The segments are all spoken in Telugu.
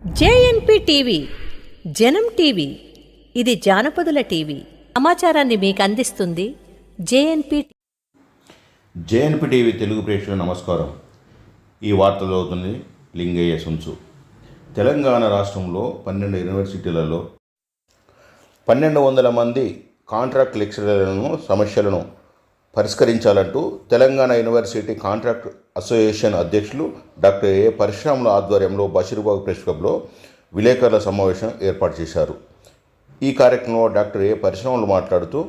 జేఎన్పి టీవీ జనం టీవీ ఇది జానపదుల టీవీ. సమాచారాన్ని మీకు అందిస్తుంది జేఎన్పి జేఎన్పి టీవీ తెలుగు ప్రేక్షకులు నమస్కారం. ఈ వార్తలు అవుతుంది లింగయ్య సుంచు. తెలంగాణ రాష్ట్రంలో పన్నెండు యూనివర్సిటీలలో పన్నెండు వందల మంది కాంట్రాక్ట్ లెక్చరర్లను సమస్యలను పరిష్కరించాలంటూ తెలంగాణ యూనివర్సిటీ కాంట్రాక్ట్ అసోసియేషన్ అధ్యక్షులు డాక్టర్ ఏ. పరశురాముల ఆధ్వర్యంలో బషీర్బాగ్ ప్రెస్ క్లబ్లో విలేకరుల సమావేశం ఏర్పాటు చేశారు. ఈ కార్యక్రమంలో డాక్టర్ ఏ. పరశురాములు మాట్లాడుతూ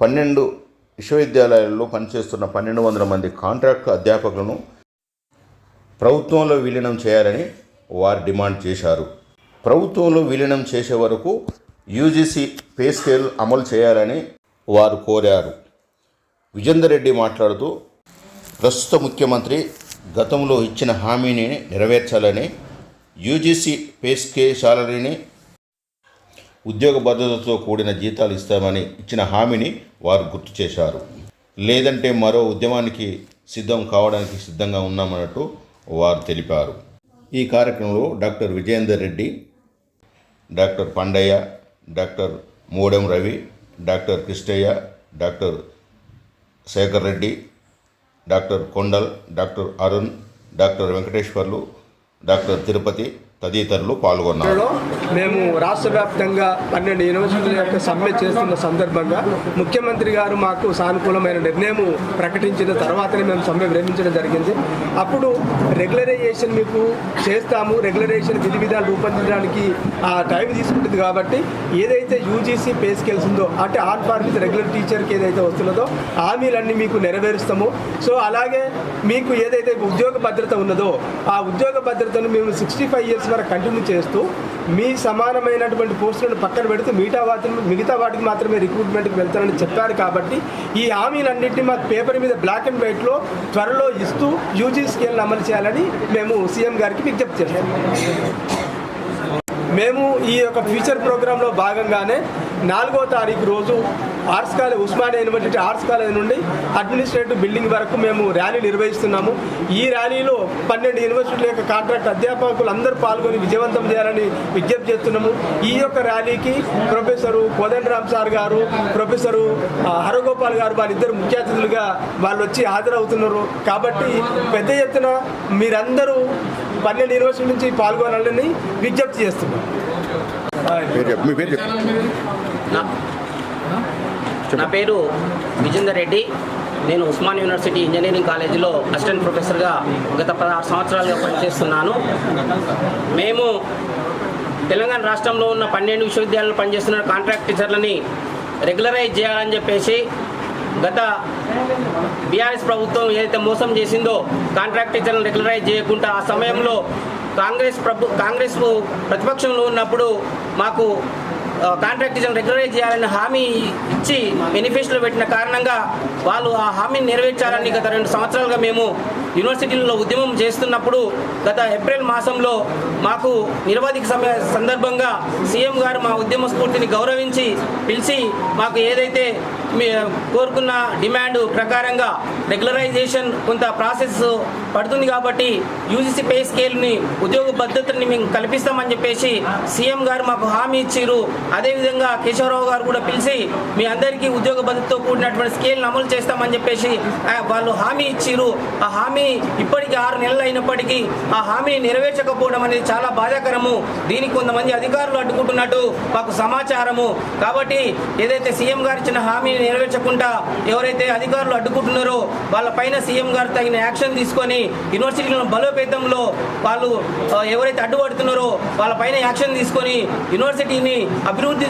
పన్నెండు విశ్వవిద్యాలయాల్లో పనిచేస్తున్న పన్నెండు వందల మంది కాంట్రాక్ట్ అధ్యాపకులను ప్రభుత్వంలో విలీనం చేయాలని వారు డిమాండ్ చేశారు. ప్రభుత్వంలో విలీనం చేసే వరకు యూజీసీ పే స్కేల్ అమలు చేయాలని వారు కోరారు. విజేందర్ రెడ్డి మాట్లాడుతూ ప్రస్తుత ముఖ్యమంత్రి గతంలో ఇచ్చిన హామీని నెరవేర్చాలని యూజీసీ పేస్కే శాలరీని ఉద్యోగ భద్రతతో కూడిన జీతాలు ఇస్తామని ఇచ్చిన హామీని వారు గుర్తు చేశారు. లేదంటే మరో ఉద్యమానికి సిద్ధం కావడానికి సిద్ధంగా ఉన్నామన్నట్టు వారు తెలిపారు. ఈ కార్యక్రమంలో doctor Vijayender Reddy doctor Pandaiah doctor Mudem Ravi doctor Krishnaiah doctor Shekar Reddy doctor Kondal doctor Arun doctor Venkateswarlu doctor Tirupati తదితరులు పాల్గొన్నారు. మేము రాష్ట్ర వ్యాప్తంగా పన్నెండు యూనివర్సిటీల యొక్క సమ్మె చేస్తున్న సందర్భంగా ముఖ్యమంత్రి గారు మాకు సానుకూలమైన నిర్ణయం ప్రకటించిన తర్వాతనే మేము సమ్మె విరమించడం జరిగింది. అప్పుడు రెగ్యులరైజేషన్ మీకు చేస్తాము రెగ్యులరైజేషన్ విధి విధాలు రూపొందించడానికి ఆ టైం తీసుకుంటుంది కాబట్టి ఏదైతే యూజీసీ పే స్కేల్స్ ఉందో అంటే ఆన్ ఫార్ విత్ రెగ్యులర్ టీచర్కి ఏదైతే వస్తున్నదో హామీలన్నీ మీకు నెరవేరుస్తాము. సో అలాగే మీకు ఏదైతే ఉద్యోగ భద్రత ఉన్నదో ఆ ఉద్యోగ భద్రతను మేము సిక్స్టీ ఫైవ్ ఇయర్స్ వరకు కంటిన్యూ చేస్తూ మీ సమానమైనటువంటి పోస్టులను పక్కన పెడుతూ మిగతా వాటి మిగతా వాటికి మాత్రమే రిక్రూట్మెంట్కి వెళ్తారని చెప్పారు కాబట్టి ఈ హామీలన్నింటినీ మాకు పేపర్ మీద బ్లాక్ అండ్ వైట్లో త్వరలో ఇస్తూ యూజీ స్కేల్ని అమలు చేయాలని మేము సీఎం గారికి విజ్ఞప్తి చేస్తాం. మేము ఈ యొక్క ఫ్యూచర్ ప్రోగ్రాంలో భాగంగానే నాలుగో తారీఖు రోజు arts college Osmania university arts college నుండి అడ్మినిస్ట్రేటివ్ బిల్డింగ్ వరకు మేము ర్యాలీ నిర్వహిస్తున్నాము. ఈ ర్యాలీలో పన్నెండు యూనివర్సిటీల యొక్క కాంట్రాక్ట్ అధ్యాపకులు అందరూ పాల్గొని విజయవంతం చేయాలని విజ్ఞప్తి చేస్తున్నాము. ఈ యొక్క ర్యాలీకి professor Kodandaram sir garu professor Haragopal garu వాళ్ళిద్దరు ముఖ్య అతిథులుగా వాళ్ళు వచ్చి హాజరవుతున్నారు. కాబట్టి పెద్ద ఎత్తున మీరందరూ పన్నెండు యూనివర్సిటీ నుంచి పాల్గొనాలని విజ్ఞప్తి చేస్తున్నాం. పేరు చెప్పు. మీ పేరు చెప్పు. నా పేరు విజేందర్ రెడ్డి. నేను ఉస్మాన్ యూనివర్సిటీ ఇంజనీరింగ్ కాలేజీలో అసిస్టెంట్ ప్రొఫెసర్గా గత పదహారు సంవత్సరాలుగా పనిచేస్తున్నాను. మేము తెలంగాణ రాష్ట్రంలో ఉన్న పన్నెండు విశ్వవిద్యాలయాలు పనిచేస్తున్న కాంట్రాక్ట్ టీచర్లని రెగ్యులరైజ్ చేయాలని చెప్పేసి గత బీఆర్ఎస్ ప్రభుత్వం ఏదైతే మోసం చేసిందో కాంట్రాక్ట్ టీచర్లను రెగ్యులరైజ్ చేయకుండా ఆ సమయంలో కాంగ్రెస్ ప్రభు కాంగ్రెస్ ప్రతిపక్షంలో ఉన్నప్పుడు మాకు కాంట్రాక్ట్ టీచర్లను రెగ్యులరైజ్ చేయాలని హామీ ఇచ్చి మేనిఫెస్టోలో పెట్టిన కారణంగా వాళ్ళు ఆ హామీని నెరవేర్చాలని గత రెండు సంవత్సరాలుగా మేము యూనివర్సిటీలలో ఉద్యమం చేస్తున్నప్పుడు గత ఏప్రిల్ మాసంలో మాకు నిరవధిక సమయ సందర్భంగా సీఎం గారు మా ఉద్యమ స్ఫూర్తిని గౌరవించి పిలిచి మాకు ఏదైతే కోరుకున్న డిమాండ్ ప్రకారంగా రెగ్యులరైజేషన్ కొంత ప్రాసెస్ పడుతుంది కాబట్టి యూజీసీ పే స్కేల్ని ఉద్యోగ భద్రతని మేము కల్పిస్తామని చెప్పేసి సీఎం గారు మాకు హామీ ఇచ్చారు అదేవిధంగా కేశవరావు గారు కూడా పిలిచి మీ అందరికీ ఉద్యోగ భద్రతతో కూడినటువంటి స్కేల్ని అమలు చేస్తామని చెప్పేసి వాళ్ళు హామీ ఇచ్చారు ఆ హామీ ఇప్పటికి ఆరు నెలలు అయినప్పటికీ ఆ హామీ నెరవేర్చకపోవడం అనేది చాలా బాధాకరము. దీనికి కొంతమంది అధికారులు అడ్డుకుంటున్నట్టు మాకు సమాచారము. కాబట్టి ఏదైతే సీఎం గారు ఇచ్చిన హామీని నెరవేర్చకుండా ఎవరైతే అధికారులు అడ్డుకుంటున్నారో వాళ్ళ పైన సీఎం గారు తగిన యాక్షన్ తీసుకొని యూనివర్సిటీలను బలోపేతంలో వాళ్ళు ఎవరైతే అడ్డుపడుతున్నారో వాళ్ళ పైన యాక్షన్ తీసుకొని యూనివర్సిటీని అభివృద్ధి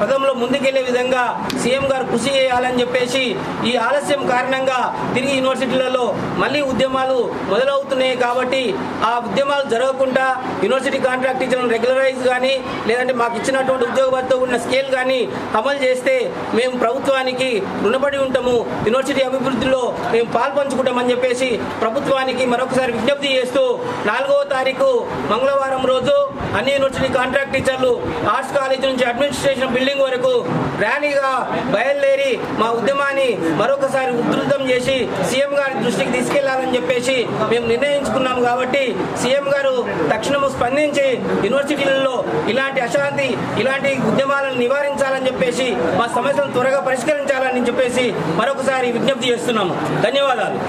పదంలో ముందుకెళ్ళే విధంగా సీఎం గారు కృషి చేయాలని చెప్పేసి ఈ ఆలస్యం కారణంగా తిరిగి యూనివర్సిటీలలో మళ్ళీ ఉద్యమాలు మొదలవుతున్నాయి కాబట్టి ఆ ఉద్యమాలు జరగకుండా యూనివర్సిటీ కాంట్రాక్ట్ ఇచ్చిన రెగ్యులరైజ్ కానీ లేదంటే మాకు ఇచ్చినటువంటి ఉద్యోగంతో ఉన్న స్కేల్ కానీ అమలు చేస్తే మేము ప్రభుత్వానికి రుణపడి ఉంటాము. యూనివర్సిటీ అభివృద్ధిలో మేము పాల్పంచుకుంటామని చెప్పేసి ప్రభుత్వానికి మరొకసారి విజ్ఞప్తి చేస్తూ నాలుగవ తారీఖు మంగళవారం రోజు అన్ని యూనివర్సిటీ కాంట్రాక్ట్ టీచర్లు ఆర్ట్స్ కాలేజ్ నుంచి అడ్మినిస్ట్రేషన్ బిల్డింగ్ బిల్డింగ్ వరకు ర్యాలీగా బయలుదేరి మా ఉద్యమాన్ని మరొకసారి ఉధృతం చేసి సీఎం గారి దృష్టికి తీసుకెళ్ళాలని చెప్పేసి మేము నిర్ణయించుకున్నాం కాబట్టి సీఎం గారు తక్షణము స్పందించి యూనివర్సిటీలలో ఇలాంటి అశాంతి ఇలాంటి ఉద్యమాలను నివారించాలని చెప్పేసి మా సమస్యలను త్వరగా పరిష్కరించాలని చెప్పేసి మరొకసారి విజ్ఞప్తి చేస్తున్నాము. ధన్యవాదాలు.